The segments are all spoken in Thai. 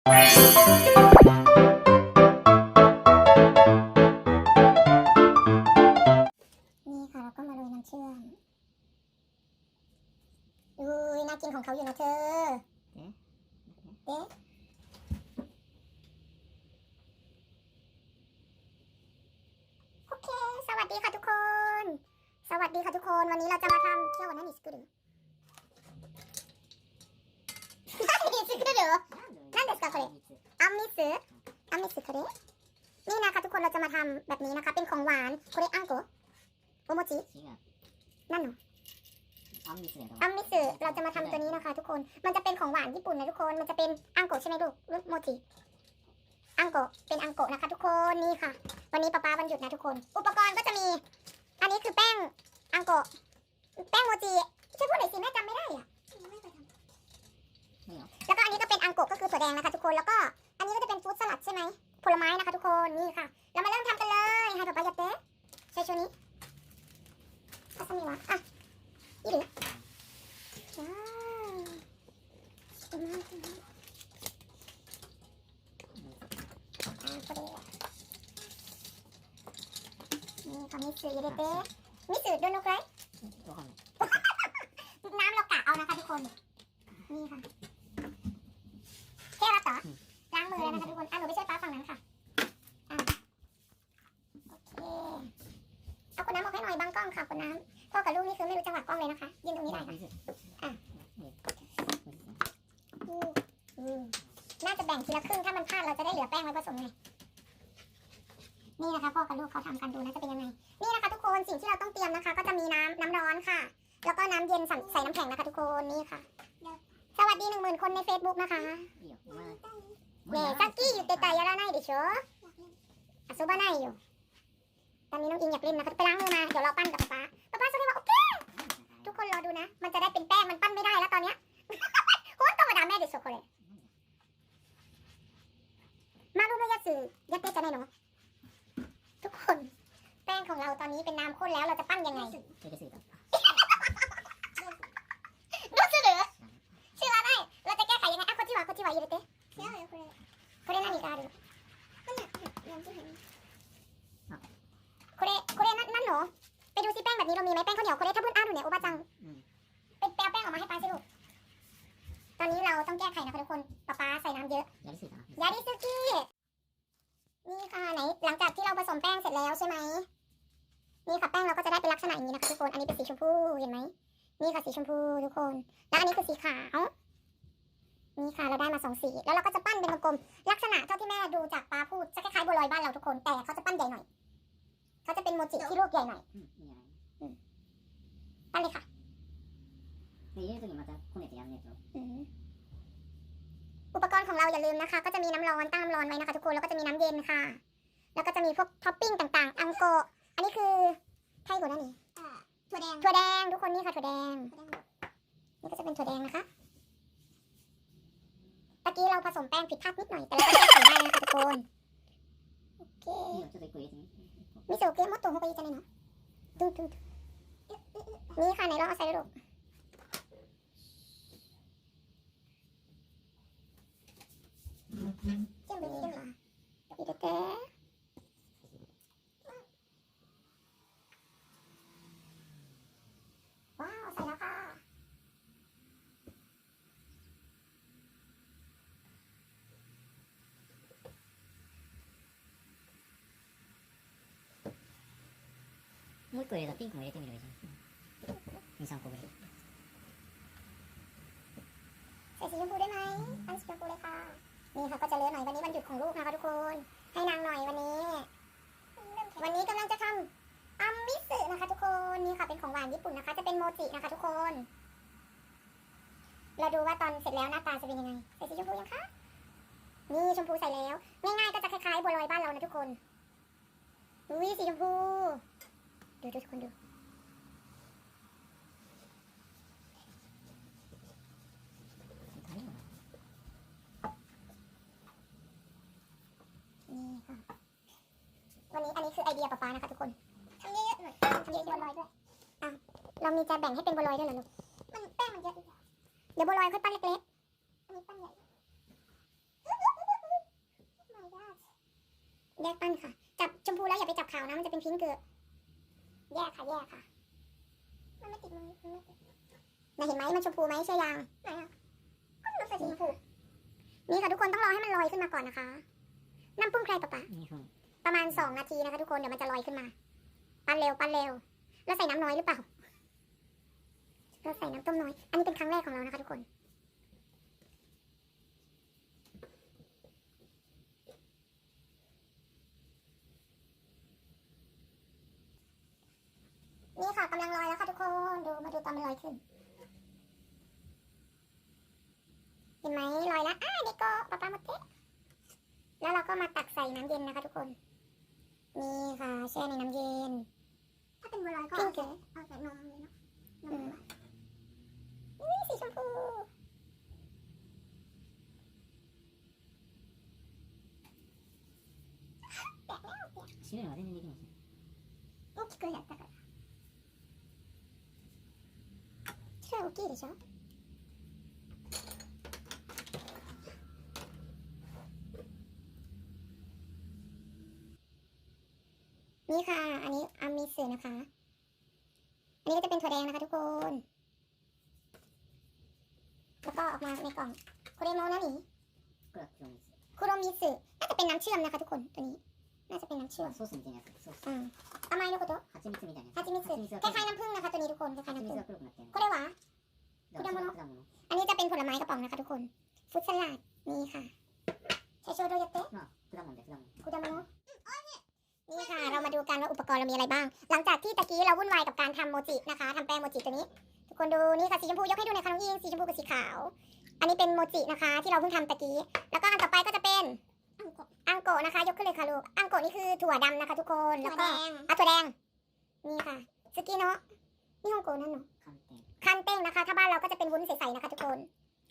นี่ค่ะเราก็มาโรยน้ำเชื่อมดูน่ากินของเขาอยู่นะเธอเด๊ะโอเค สวัสดีค่ะทุกคน สวัสดีค่ะทุกคน วันนี้เราจะมาทำเคี่ยววันนั้นอีกสักหนึ่งอีกสักหนึ่ง ですかこれアンミスアンミスこれนี่นะคะทุกคนเราจะมาทำแบบนี้นะคะ เป็นของหวานこれあんこโอโมจิ 違う นั่นเหรอ アンミスだよ อัมมิสึเราจะมาทำตัวนี้นะคะ ทุกคน มันจะเป็นของหวานญี่ปุ่นนะทุกคน มันจะเป็นอังโกะใช่ไหมลูกลูกโมจิอังโกะเป็นอังโกะนะคะ ทุกคน นี่ค่ะ วันนี้ป้าป้าวันหยุดนะทุกคน อุปกรณ์ก็จะมี อันนี้คือแป้งอังโกะ แป้งโมจิ ช่วยพูดหน่อยสิแม่จำไม่ได้อะ ไม่เอา แล้วก็อันนี้ก็เป็นอังกกก็คือถั่วแดงนะคะทุกคน แล้วก็อันนี้ก็จะเป็นฟู้ดสลัดใช่ไหมผลไม้นะคะทุกคน นี่ค่ะ เรามาเริ่มทำกันเลยให้ปะปายาเต้ใช้ช่วนี้อาสมีวะอะอีหรือว้าวสวยมาก็นี่ค่ะมิสึยาเต้มิสึโดนลูกไรน้ำเรากะเอานะคะทุกคน นี่ค่ะ เลยนะคะทุกคน อะหนูไปช่วยป้าฝั่งนั้นค่ะ อะ โอเค เอาขวดน้ำออกให้หน่อยบางกล้องค่ะขวดน้ำพ่อกับลูกนี่คือไม่รู้จังหวะกล้องเลยนะคะ ยืนตรงนี้ได้ค่ะ อะน่าจะแบ่งทีละครึ่งถ้ามันพลาดเราจะได้เหลือแป้งไว้ผสมไง นี่นะคะพ่อกับลูกเขาทำกันดูนะจะเป็นยังไง นี่นะคะทุกคนสิ่งที่เราต้องเตรียมนะคะ ก็จะมีน้ำน้ำร้อนค่ะ แล้วก็น้ำเย็นใส่น้ำแข็งนะคะทุกคนนี่ค่ะ สวัสดีหนึ่งหมื่นคนใน Facebook นะคะ ね前えさっき言ってたやらないでしょ遊ばないよตอนนี้น้องอิงอยากเล่นนะคะไปล้างมือมาเดี๋ยวเราปั้นกับป๊าป๊าป๊าป๊าโซเรียกว่าโอเค ทุกคนรอดูนะ มันจะได้เป็นแป้ง ง 違うよこれこれ何があるのこれこれな何のไปดูซิแป้งแบบนี้เรามีไหมแป้งข้าวเหนียวこれ多分あるねおばちゃん うん เป็นแปลแป้งออกมาให้ป้าสิลูกตอนนี้เราต้องแก้ไขนะคะทุกคนป้าป้าใส่น้ำเยอะ やりすぎたない าดิซุกินี่ค่ะไหน หลังจากที่เราผสมแป้งเสร็จแล้วใช่ไหมนี่ค่ะแป้งเราก็จะได้เป็นลักษณะอย่างนี้นะคะทุกคน อันนี้เป็นสีชมพูเห็นไหมนี่ค่ะสีชมพูทุกคน แล้วอันนี้คือสีขาว นี่ค่ะเราได้มาสองสี แล้วเราก็จะปั้นเป็นกลมๆ ลักษณะเท่าที่แม่ดูจากป้าพูดจะคล้ายๆบัวลอยบ้านเราทุกคน แต่เขาจะปั้นใหญ่หน่อย เขาจะเป็นโมจิที่ลูกใหญ่หน่อย うんいいんじゃない ปั้นเลยค่ะ で入れる時またこねてやんねえと อืมอุปกรณ์ของเราอย่าลืมนะคะ ก็จะมีน้ำร้อนตั้งน้ำร้อนไว้นะคะทุกคน แล้วก็จะมีน้ำเย็นค่ะ แล้วก็จะมีพวกท็อปปิ้งต่างๆ อังโกะ อันนี้คือไทยกว่านั่นนี่ถั่วแดง ถั่วแดงทุกคนนี่ค่ะถั่วแดง นี่ก็จะเป็นถั่วแดงนะคะ มื่อกี้เราผสมแป้งผิดพลาดนิดหน่อย แต่เราก็แก้ไขได้นะคะทุกคนโอเคมิโซะเกมมดตัวหกไปจะไหเนาะดูดูนี่ค่ะไหนลองเอาใส่ดูเจ้าไปดีจังหรอดีแต่ 個入れたらピンクも入れてみればいいじゃん23個ぐらい ใส่สีชมพูได้ไหมอันสีชมพูเลยค่ะ นี่ค่ะก็จะเหลือหน่อยวันนี้วันหยุดของลูกนะคะทุกคน ให้นางหน่อยวันนี้ วันนี้กำลังจะทำอัมมิสึนะคะ ทุกคน นี่ค่ะเป็นของหวานญี่ปุ่นนะคะ จะเป็นโมจินะคะ ทุกคน เราดูว่าตอนเสร็จแล้วหน้าตาจะเป็นยังไง ใส่สีชมพูยังคะ นี่ชมพูใส่แล้ว ง่ายๆก็จะคล้ายๆบัวลอยบ้านเรานะทุกคน อุ้ยสีชมพู ดูทุกคนดูวันนี้อันนี้คือไอเดียป๊าป๊านะคะทุกคนทำเยอะๆหน่อยทำเยอะๆบลอยด้วยอะเรามีจะแบ่งให้เป็นบัวลอยด้วยเหรอลูกมันแป้งมันเยอะเดี๋ยวบัวลอยค่อยปั้นเล็กๆอันนี้ปั้นใหญ่แยกปั้นค่ะ จับชมพูแล้วอย่าไปจับขาวนะมันจะเป็นพิ้งเกลือ แยกค่ะแยกค่ะ มันไม่ติดมือมันไม่ติดนะเห็นไหมมันชมพูไหมเชื่อยังไหนอะก็มันใส่สีชมพูนี่ค่ะทุกคนต้องรอให้มันลอยขึ้นมาก่อนนะคะ น้ำปุ้งใครปะปะ2分ประมาณสองนาทีนะคะทุกคนเดี๋ยวมันจะลอยขึ้นมา ปั้นเร็วปั้นเร็ว แล้วใส่น้ำน้อยหรือเปล่าเราใส่น้ำต้มน้อย อันนี้เป็นครั้งแรกของเรานะคะทุกคน นี่ค่ะกำลังลอยแล้วค่ะทุกคน ดูมาดูตอนมันลอยขึ้น เห็นไหมลอยแล้วอ่าเด็กก็ปะปาหมดเตะแล้วเราก็มาตักใส่น้ำเย็นนะคะทุกคน นี่ค่ะแช่ในน้ำเย็น ถ้าเป็นบัวลอยก็เอาใส่เอาใส่นมเลยเนาะนมนี่สีชมพูแตกแล้วแตก 白いのは全然できないですね大きくやったから でしょนี่ค่ะ อันนี้อามิสึนะคะ อันนี้ก็จะเป็นถั่วแดงนะคะทุกคน แล้วก็ออกมาในกล่องโคเรโมนะนี่ これは黒蜜 คุโรมิสึน่าจะเป็นน้ำเชื่อมนะคะทุกคน ตัวนี้ น่าจะเป็นน้ำเชื่อม ソースみたいなやつソース อืม甘いのこと蜂蜜みたいなやつ ハチミツ 蜂蜜 ค が ล้ายๆน้ำผึ้งนะคะตัวนี้ทุกคน คล้ายๆ 蜂 น้ำ 蜜 ผึ้ง が黒くなってる これは คุดามโโนอันนี้จะเป็นผลไม้กระป๋องนะคะทุกคนฟุตสลัดนี่ค่ะชาโชโดยเตะคุดามโโนคุดามโนนี่ค่ะ เรามาดูกันว่าอุปกรณ์เรามีอะไรบ้าง หลังจากที่ตะกี้เราวุ่นวายกับการทำโมจินะคะทำแป้งโมจิตัวนี้ ทุกคนดูนี่ค่ะสีชมพูยกให้ดูในคันยิงสีชมพูกับสีขาว อันนี้เป็นโมจินะคะ ที่เราเพิ่งทำตะกี้ แล้วก็อันต่อไปก็จะเป็นอังโกะนะคะ ยกขึ้นเลยค่ะลูกอังโกะนี่คือถั่วดำนะคะ ทุกคนแล้วก็อะถั่วแดงนี่ค่ะสกีเนาะนี่ฮองโกนั่นเนาะ้งนะคะ ถ้าบ้านเราก็จะเป็นวุ้นใสๆนะคะ ทุกคน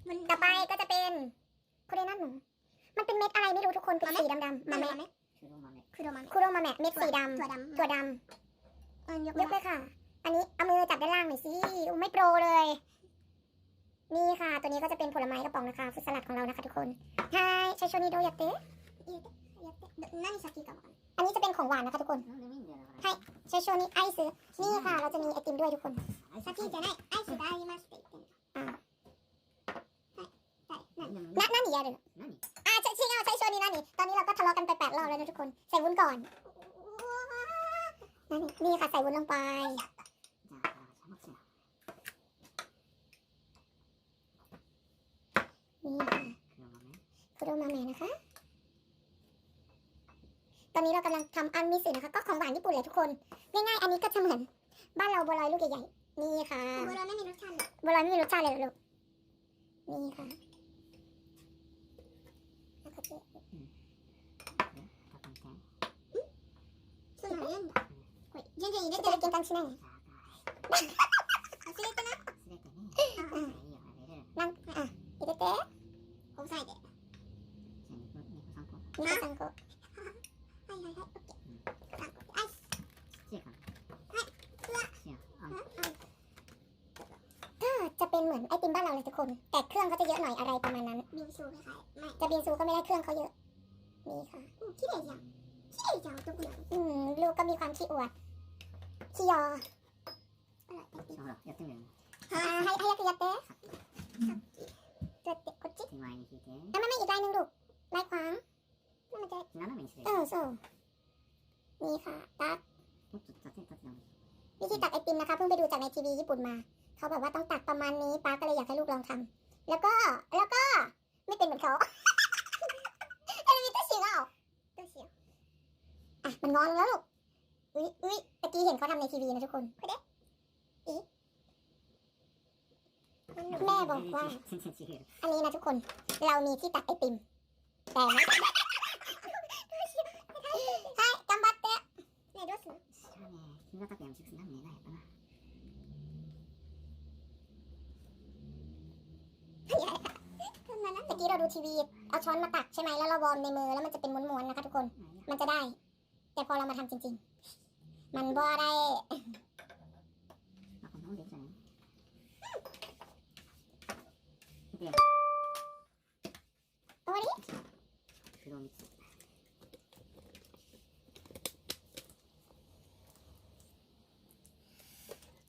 มันต่อไปก็จะเป็นคุเรนัทหนูมันเป็นเม็ดอะไรไม่รู้ทุกคนเป็นสีดำๆมาแม็คุโดคุมาเม็ดเม็ดสีดำตัวดำถั่วดำยกเลยค่ะ อันนี้เอามือจับด้านล่างหน่อยสิไม่โปรเลย นี่ค่ะ ตัวนี้ก็จะเป็นผลไม้กระป๋องนะคะฟุตสลัดของเรานะคะ ทุกคนไฮชาโชนีโดยาเตะนั่นสกีกับอันนี้จะเป็นของหวานนะคะทุกคนไฮชาโชนีไอซ์นี่ค่ะ เราจะมีไอติมด้วยทุกคนสกิจะได้ไอ がありますって言ってる อ่า はい何でもな何やるの何 อ่าใช่ใช่เอาใช้โชนินั่นนี่ตอนนี้เราก็ทะเลาะกันไปแปดรอบแล้วนะทุกคน ใส่วุ้นก่อนนั่นนี่ค่ะ ใส่วุ้นลงไป じゃあだから邪魔くせえな นี่ค่ะ 黒豆คุโรมาแมะนะคะ ตอนนี้เรากำลังทำอันมิสึนะคะ ก็ของหวานญี่ปุ่นเลยทุกคน ง่ายๆ อันนี้ก็จะเหมือน บ้านเราบัวลอยลูกใหญ่ๆ นี่ค่ะ บัวลอยไม่มีรสชาติเลย บัวลอยไม่มีรสชาติเลยเหรอลูก นี่ค่ะแล้วก็จะ 寒天そうなのやんだこれ全然入れจะ て ไปกินกันしない じゃあ忘れてな忘れてねいいよいいよあげるなんあ入れて押さえてじゃあ2個2個3個2個3個 นเราเลยทุกคน แต่เครื่องเขาจะเยอะหน่อยอะไรประมาณนั้น ビンショーがはい前 จะบินซูก็ไม่ได้เครื่องเขาเยอะ นี่ค่ะ うん綺麗じゃん綺麗じゃん男なの อืมลูกก็มีความขี้อวด ขี้ยอ ほらやってほらやってみるよ อ่าให้ให้ยักษ์ยักษ์เต้เจ็ดเจ็ดกดจิ๊ก 手前に引いて อ่ะไม่ไม่อีกลายหนึ่งลูกลายขวางนั่นมันจะ 斜めにする เออโซ่นี่ค่ะตัก もっと立て立てた方がいい วิธีตักไอติมนะคะเพิ่งไปดูจากในทีวีญี่ปุ่นมา เขาแบบว่าต้องตักประมาณนี้ป้าก็เลยอยากให้ลูกลองทำแล้วก็แล้วก็ไม่เป็นเหมือนเขา เอลิมิตชิงอ่ะ どうしよ อ่ะมันงอนแล้วลูกอุ้ยอุ้ยตะกี้เห็นเขาทำในทีวีนะทุกคน แม่บอกว่า 全然違うよ อันนี้นะทุกคน เรามีที่ตักไอติม แต่ไม่ให้กำบัดเตะ うねえどうすんの知らねえ木村拓哉も直接なんねえなやっぱな เมื่อกี้เราดูทีวีเอาช้อนมาตักใช่ไหมแล้วเราวอร์มในมือแล้วมันจะเป็นม้วนๆนะคะทุกคน มันจะได้ แต่พอเรามาทำจริง ๆ มันบ่ได้โอ้โหรี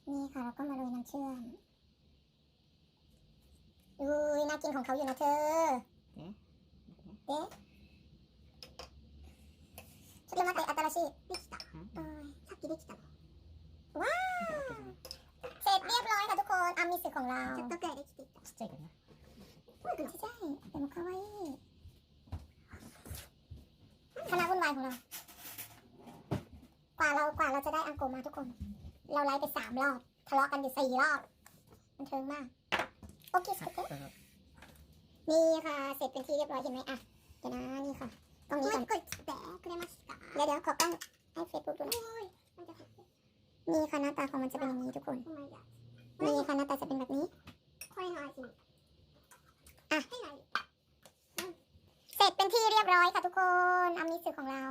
นี่ค่ะเราก็มาโรยน้ำเชื่อม อุ้ยน่ากินของเขาอยู่นะเธอ เอ๊ะちょっと待って、新しい。できたさっきできたのเสร็จเรียบร้อยค่ะทุกคนอามิสึของเรา ちょっとくらいできていたちっちゃいけどなちっちゃいでも可愛いคณะวุ่นวายของเรา กว่าเรากว่าเราจะได้อังโกมาทุกคน เราไล่ไปสามรอบ ทะเลาะกันอยู่สี่รอบมันเทิงมาก โอเคส さ เต็ っと นี่ค่ะ เสร็จเป็นที่เรียบร้อยเห็นไหมอะเดี๋ยวนะนี่ค่ะตรงนี้ก่อนกดแบกเรมาสกาเดี๋ยวเดี๋ยวขอกล้องให้เฟซบุ๊กดูหน่นี่ค่ะหน้าตาของมันจะเป็นอย่างนี้ทุกคนนี่ค่ะหน้าตาจะเป็นแบบนี้ค่อยหอยสิอะเสร็จเป็นที่เรียบร้อยค่ะทุกคนอามิสึของเรา